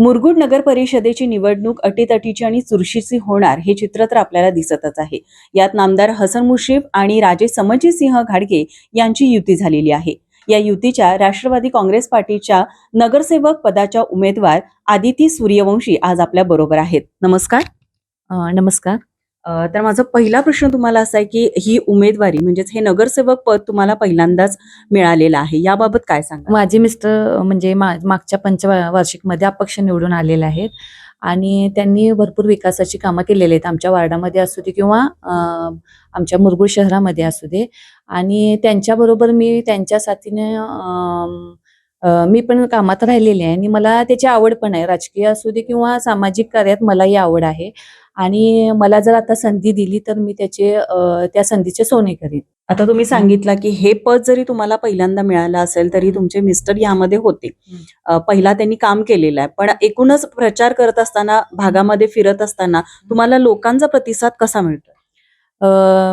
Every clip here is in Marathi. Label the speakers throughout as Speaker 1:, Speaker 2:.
Speaker 1: मुरगुड नगर परिषदेची निवडणूक अटीतटीची आणि चुरशीची होणार हे चित्र तर आपल्याला दिसतच आहे. यात नामदार हसन मुश्रीफ आणि राजे समजीसिंह घाडगे यांची युती झालेली आहे. या युतीच्या राष्ट्रवादी काँग्रेस पार्टीच्या नगरसेवक पदाच्या उमेदवार आदिती सूर्यवंशी आज आपल्या बरोबर आहेत. नमस्कार.
Speaker 2: नमस्कार.
Speaker 1: तर माझा पहिला प्रश्न तुम्हाला असा आहे की ही उमेदवारी म्हणजेच हे नगरसेवक पद तुम्हाला पहिल्यांदाच मिळालेलं आहे याबाबत काय सांगा
Speaker 2: माझे मिस्टर म्हणजे मा- मागच्या पंचवार्षिकमध्ये अपक्ष निवडून आलेले आहेत आणि त्यांनी भरपूर विकासाची कामं केलेली आहेत. आमच्या वार्डामध्ये असू दे किंवा आमच्या मुरगुड शहरामध्ये असू दे. आणि त्यांच्याबरोबर मी त्यांच्या साथीने मी पण कामात राहिलेली आहे आणि मला त्याची आवड पण आहे. राजकीय असू दे किंवा सामाजिक कार्यात मलाही आवड आहे. आणि मला जर आता संधी दिली तर मी त्याचे त्या संधीचे सोने करीन.
Speaker 1: आता तुम्ही सांगितलं की हे पद जरी तुम्हाला पहिल्यांदा मिळालं असेल तरी तुमचे मिस्टर यामध्ये होते. पहिला त्यांनी काम केलेलं आहे. पण एकूणच प्रचार करत असताना भागामध्ये फिरत असताना तुम्हाला लोकांचा प्रतिसाद कसा मिळतो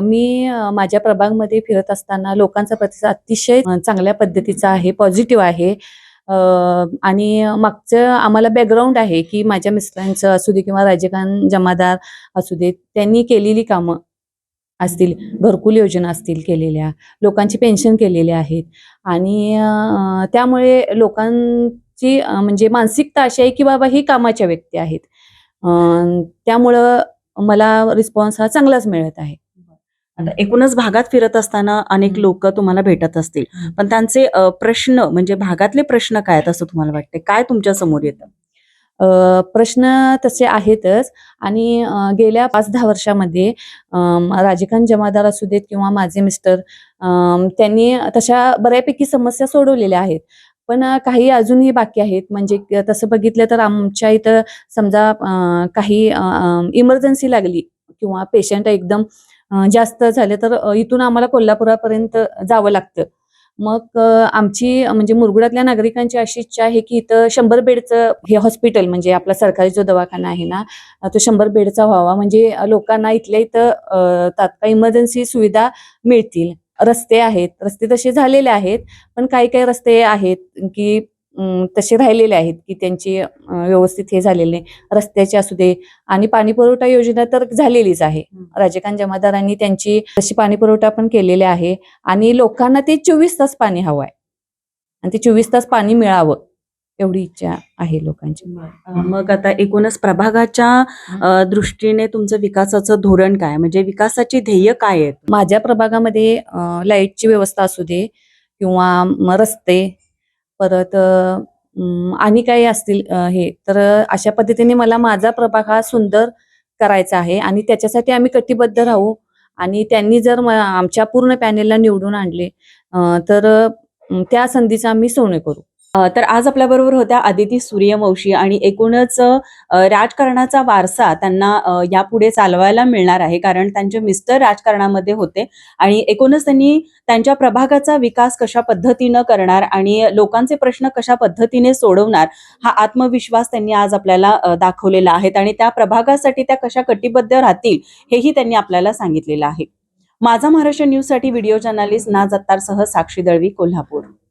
Speaker 2: मी माझ्या प्रभागमध्ये फिरत असताना लोकांचा प्रतिसाद अतिशय चांगल्या पद्धतीचा आहे पॉझिटिव्ह आहे. आणि मागचं आम्हाला बॅकग्राऊंड आहे की माझ्या मिस्टरांचं असू दे किंवा राजकांत जमादार असू दे त्यांनी केलेली कामं असतील घरकुल योजना असतील केलेल्या लोकांची पेन्शन केलेली आहेत. आणि त्यामुळे लोकांची म्हणजे मानसिकता अशी आहे की बाबा ही कामाच्या व्यक्ती आहेत. त्यामुळं मला रिस्पॉन्स हा चांगलाच मिळत आहे.
Speaker 1: आता एकूणच भागात फिरत असताना अनेक. लोक तुम्हाला भेटत असतील. पण त्यांचे प्रश्न म्हणजे भागातले प्रश्न काय आहेत असं तुम्हाला वाटते काय तुमच्यासमोर येतं?
Speaker 2: प्रश्न तसे आहेतच. आणि गेल्या पाच दहा वर्षामध्ये राजकांत जमादार असू देत किंवा माझे मिस्टर त्यांनी तशा बऱ्यापैकी समस्या सोडवलेल्या आहेत. पण काही अजूनही बाकी आहेत. म्हणजे तसं बघितलं तर आमच्या इथं समजा काही इमर्जन्सी लागली किंवा पेशंट एकदम जास्त झाले तर इथून आम्हाला कोल्हापुरापर्यंत जावं लागतं. मग आमची म्हणजे मुरगुडातल्या नागरिकांची अशी इच्छा आहे की इथं शंभर बेडचं हे हॉस्पिटल म्हणजे आपला सरकारी जो दवाखाना आहे ना तो शंभर बेडचा व्हावा. म्हणजे लोकांना इथल्या इथं तात्काळ इमर्जन्सी सुविधा मिळतील. रस्ते आहेत. रस्ते तसे झालेले आहेत पण काही काही रस्ते आहेत की तसे राहिलेले आहेत की त्यांची व्यवस्थित हे झालेले नाही. रस्त्याचे असू दे आणि पाणी पुरवठा योजना तर झालेलीच आहे. राजकांत जमादारांनी त्यांची तशी पाणी पुरवठा पण केलेला आहे आणि लोकांना ते चोवीस तास पाणी हवं आहे आणि ते चोवीस तास पाणी मिळावं एवढी इच्छा आहे लोकांची.
Speaker 1: मग आता एकूणच प्रभागाच्या दृष्टीने तुमचं विकासाचं धोरण काय? म्हणजे विकासाची ध्येय काय आहेत
Speaker 2: माझ्या प्रभागामध्ये लाईटची व्यवस्था असू दे किंवा रस्ते परत आणि काही असतील हे. तर अशा पद्धतीने मला माझा प्रभाग हा सुंदर करायचा आहे आणि त्याच्यासाठी आम्ही कटिबद्ध राहू. आणि त्यांनी जर आमच्या पूर्ण पॅनेलला निवडून आणले तर त्या संधीचा आम्ही सोने करू.
Speaker 1: तर आज आपल्याबरोबर होत्या आदिती सूर्यवंशी आणि एकूणच राजकारणाचा वारसा त्यांना यापुढे चालवायला मिळणार आहे. कारण त्यांचे मिस्टर राजकारणामध्ये होते आणि एकूणच त्यांनी त्यांच्या प्रभागाचा विकास कशा पद्धतीनं करणार आणि लोकांचे प्रश्न कशा पद्धतीने सोडवणार हा आत्मविश्वास त्यांनी आज आपल्याला दाखवलेला आहे. आणि त्या प्रभागासाठी त्या कशा कटिबद्ध राहतील हेही त्यांनी आपल्याला सांगितलेलं आहे. माझा महाराष्ट्र न्यूजसाठी व्हिडिओ जर्नालिस्ट ना जत्तारसह साक्षी दळवी कोल्हापूर.